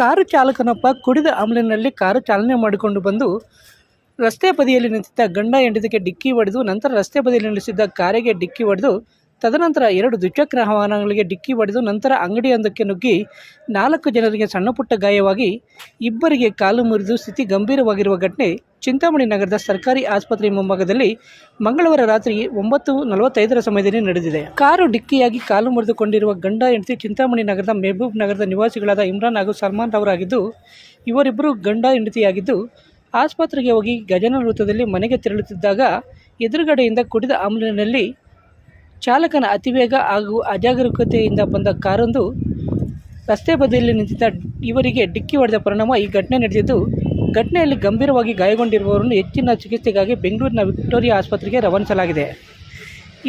Car ಚಾಲಕನೊಬ್ಬ ಕುಡಿದ ಅಮಲಿನಲ್ಲಿ car ಚಾಲನೆ ಮಾಡಿಕೊಂಡು ಬಂದು ರಸ್ತೆ ಬದಿಯಲ್ಲಿ ನಿಂತಿದ್ದ ಗಂಡ ಹೆಂಡತಿಗೆ ಡಿಕ್ಕಿ ಹೊಡೆದು ನಂತರ ರಸ್ತೆ ಬದಿಯಲ್ಲಿ ನಿಲ್ಲಿಸಿದ್ದ ಕಾರಿಗೆ ಡಿಕ್ಕಿ ಹೊಡೆದು ತದನಂತರ ಎರಡು ದ್ವಿಚಕ್ರ ವಾಹನಗಳಿಗೆ ಡಿಕ್ಕಿ ಹೊಡೆದು ನಂತರ ಅಂಗಡಿಯೊಂದಕ್ಕೆ ನುಗ್ಗಿ ನಾಲ್ಕು ಜನರಿಗೆ ಸಣ್ಣಪುಟ್ಟ ಗಾಯವಾಗಿ ಇಬ್ಬರಿಗೆ ಕಾಲು ಮುರಿದು ಸ್ಥಿತಿ ಗಂಭೀರವಾಗಿರುವ ಘಟನೆ ಚಿಂತಾಮಣಿ ನಗರದ ಸರ್ಕಾರಿ ಆಸ್ಪತ್ರೆ ಮುಂಭಾಗದಲ್ಲಿ ಮಂಗಳವಾರ ರಾತ್ರಿ ಒಂಬತ್ತು ನಲವತ್ತೈದರ ಸಮಯದಲ್ಲಿ ನಡೆದಿದೆ. ಕಾರು ಡಿಕ್ಕಿಯಾಗಿ ಕಾಲು ಮುರಿದುಕೊಂಡಿರುವ ಗಂಡ ಹೆಂಡತಿ ಚಿಂತಾಮಣಿ ನಗರದ ಮೆಹಬೂಬ್ ನಗರದ ನಿವಾಸಿಗಳಾದ ಇಮ್ರಾನ್ ಹಾಗೂ ಸಲ್ಮಾನ್ ಅವರಾಗಿದ್ದು ಇವರಿಬ್ಬರು ಗಂಡ ಹೆಂಡತಿಯಾಗಿದ್ದು, ಆಸ್ಪತ್ರೆಗೆ ಹೋಗಿ ಗಜನ ವೃತ್ತದಲ್ಲಿ ಮನೆಗೆ ತೆರಳುತ್ತಿದ್ದಾಗ ಎದುರುಗಡೆಯಿಂದ ಕುಡಿದ ಆಂಬುಲೆನ್ಸ್ನಲ್ಲಿ ಚಾಲಕನ ಅತಿವೇಗ ಹಾಗೂ ಅಜಾಗರೂಕತೆಯಿಂದ ಬಂದ ಕಾರೊಂದು ರಸ್ತೆ ಬದಿಯಲ್ಲಿ ನಿಂತಿದ್ದ ಇವರಿಗೆ ಡಿಕ್ಕಿ ಹೊಡೆದ ಪರಿಣಾಮ ಈ ಘಟನೆ ನಡೆದಿದ್ದು, ಘಟನೆಯಲ್ಲಿ ಗಂಭೀರವಾಗಿ ಗಾಯಗೊಂಡಿರುವವರನ್ನು ಹೆಚ್ಚಿನ ಚಿಕಿತ್ಸೆಗಾಗಿ ಬೆಂಗಳೂರಿನ ವಿಕ್ಟೋರಿಯಾ ಆಸ್ಪತ್ರೆಗೆ ರವಾನಿಸಲಾಗಿದೆ.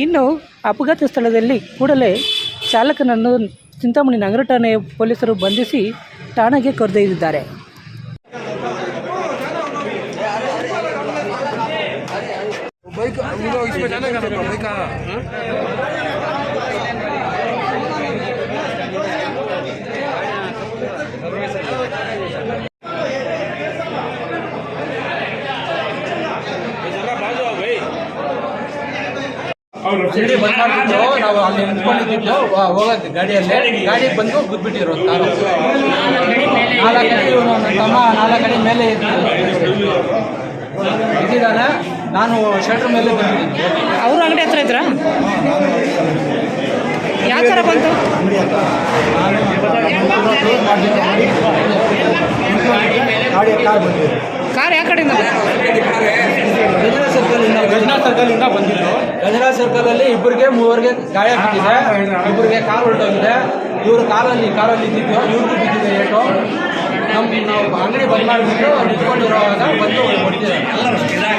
ಇನ್ನು ಅಪಘಾತ ಸ್ಥಳದಲ್ಲಿ ಕೂಡಲೇ ಚಾಲಕನನ್ನು ಚಿಂತಾಮಣಿ ನಗರ ಠಾಣೆಯ ಪೊಲೀಸರು ಬಂಧಿಸಿ ಠಾಣೆಗೆ ಕರೆದೊಯ್ದಿದ್ದಾರೆ. बाइक वो लोग इसमें जाना का बाइक आ ಸಿಡಿ ಬಂದ್ ಮಾಡ್ಬಿಟ್ಟು ನಾವು ಅಲ್ಲಿ ನಿಂತ್ಕೊಂಡಿದ್ದು ಹೋಗೋದು ಗಾಡಿಯಲ್ಲಿ ಗಾಡಿ ಬಂದು ಗುದ್ಬಿಟ್ಟಿರೋ ಕಾರು ನಾಲ್ಕು ಅಡಿ ಇವನು ನನ್ನ ತಮ್ಮ ನಾಲ್ಕು ಅಡಿ ಮೇಲೆ ಇದ್ದಿದ್ದಾನೆ ನಾನು ಶೆಲ್ಟರ್ ಮೇಲೆ ಬಂದಿದ್ದೀನಿ ಅವರು ಅಂಗಡಿ ಹತ್ರ ಇದ್ರಾ? ಯಾವ ಥರ ಬಂತು? ಕಾರ್ ಯಾವ ಕಡೆಯಿಂದ ಗಜರಾ ಸರ್ಕಲ್ ಇಂದ ಗಜನಾ ಸರ್ಕಲ್ ಇಂದ ಬಂದಿದ್ದು. ಗಜನಾ ಸರ್ಕಲಲ್ಲಿ ಇಬ್ಬರಿಗೆ ಮೂವರಿಗೆ ಗಾಯ ಆಗಿದೆ ಇಬ್ಬರಿಗೆ ಕಾರ್ ಹೊರಟೋಗಿದೆ. ಇವರು ಕಾಲಲ್ಲಿ ಕಾರಲ್ಲಿ ಇದ್ದಿದ್ದು ಇವ್ರಿಗೂ ಬಿದ್ದಿದೆ ಏಟು. ನಮ್ಮ ನಾವು ಅಂಗಡಿ ಬಂದ್ ಮಾಡಿಬಿಟ್ಟು ನಿಂತ್ಕೊಂಡಿರೋವಾಗ ಬಂದು ಹೊಡಿತಿದ್ದಾರೆ